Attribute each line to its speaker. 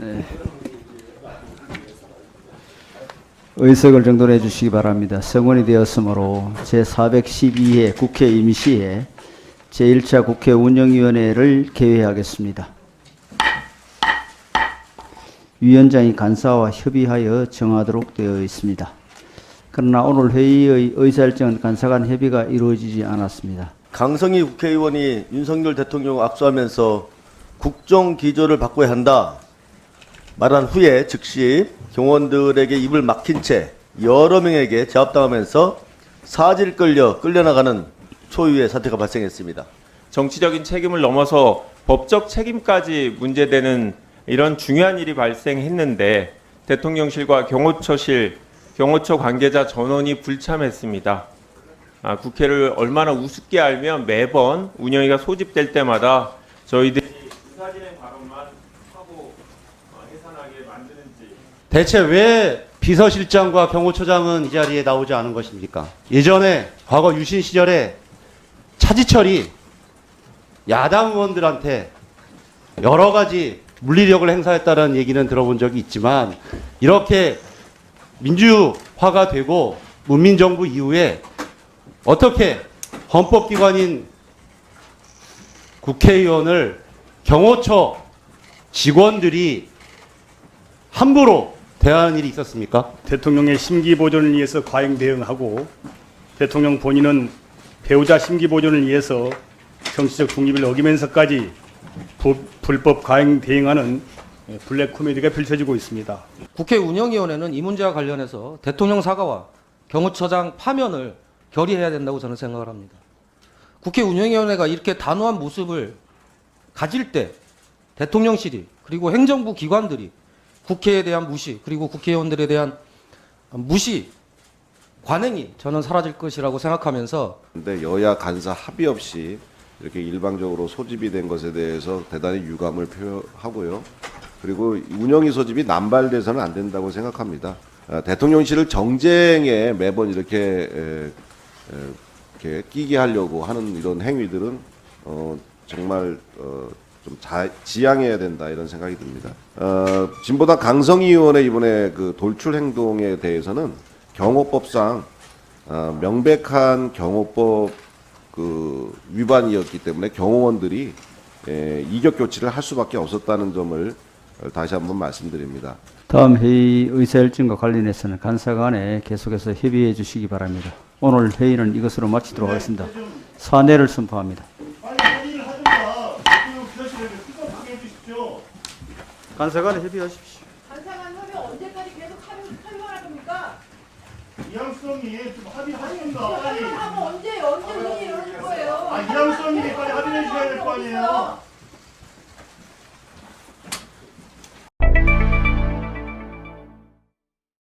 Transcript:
Speaker 1: 네. 의석을 정돈해 주시기 바랍니다. 성원이 되었으므로 제412회 국회 임시회 제1차 국회 운영위원회를 개회하겠습니다. 위원장이 간사와 협의하여 정하도록 되어 있습니다. 그러나 오늘 회의의 의사일정은 간사 간 협의가 이루어지지 않았습니다.
Speaker 2: 강성희 국회의원이 윤석열 대통령 악수하면서 국정 기조를 바꿔야 한다 말한 후에 즉시 경원들에게 입을 막힌 채 여러 명에게 제압당하면서 사질 끌려 끌려나가는 초유의 사태가 발생했습니다.
Speaker 3: 정치적인 책임을 넘어서 법적 책임까지 문제되는 이런 중요한 일이 발생했는데 대통령실과 경호처실, 경호처 관계자 전원이 불참했습니다. 아, 국회를 얼마나 우습게 알면 매번 운영위가 소집될 때마다 저희들이 수사진행 발언만 하고 어, 해산하게 만드는지
Speaker 4: 대체 왜 비서실장과 경호처장은 이 자리에 나오지 않은 것입니까? 예전에 과거 유신 시절에 차지철이 야당 의원들한테 여러 가지 물리력을 행사했다는 얘기는 들어본 적이 있지만 이렇게 민주화가 되고 문민정부 이후에 어떻게 헌법기관인 국회의원을 경호처 직원들이 함부로 대하는 일이 있었습니까?
Speaker 5: 대통령의 심기 보존을 위해서 과잉 대응하고 대통령 본인은 배우자 심기 보존을 위해서 정치적 중립을 어기면서까지 부- 불법 과잉 대응하는 블랙 코미디가 펼쳐지고 있습니다.
Speaker 6: 국회 운영위원회는 이 문제와 관련해서 대통령 사과와 경호처장 파면을 결의해야 된다고 저는 생각을 합니다. 국회 운영위원회가 이렇게 단호한 모습을 가질 때 대통령실이 그리고 행정부 기관들이 국회에 대한 무시 그리고 국회의원들에 대한 무시 관행이 저는 사라질 것이라고 생각하면서
Speaker 7: 근데 여야 간사 합의 없이 이렇게 일방적으로 소집이 된 것에 대해서 대단히 유감을 표하고요. 그리고 운영위 소집이 남발돼서는 안 된다고 생각합니다. 아, 대통령실을 정쟁에 매번 이렇게 이렇게 끼게 하려고 하는 이런 행위들은 어, 정말 어, 좀 자, 지양해야 된다 이런 생각이 듭니다. 어, 진보당 강성희 의원의 이번에 그 돌출 행동에 대해서는 경호법상 어, 명백한 경호법 그 위반이었기 때문에 경호원들이 에, 이격 조치를 할 수밖에 없었다는 점을 다시 한번 말씀드립니다.
Speaker 1: 다음 회의 의사 일정과 관련해서는 간사 간에 계속해서 협의해 주시기 바랍니다. 오늘 회의는 이것으로 마치도록 하겠습니다. 사내를 선포합니다. 간사 간에 협의하십시오.
Speaker 8: 간사간 협의 언제까지 계속 하면 설명할 겁니까?
Speaker 5: 이양수님이 좀
Speaker 8: 아니,
Speaker 5: 합의하십니다.
Speaker 8: 설명하면 언제 언제 그게 이루어질 거예요?
Speaker 5: 아, 이양수님이 빨리 합의해 주셔야 될 거 아니에요.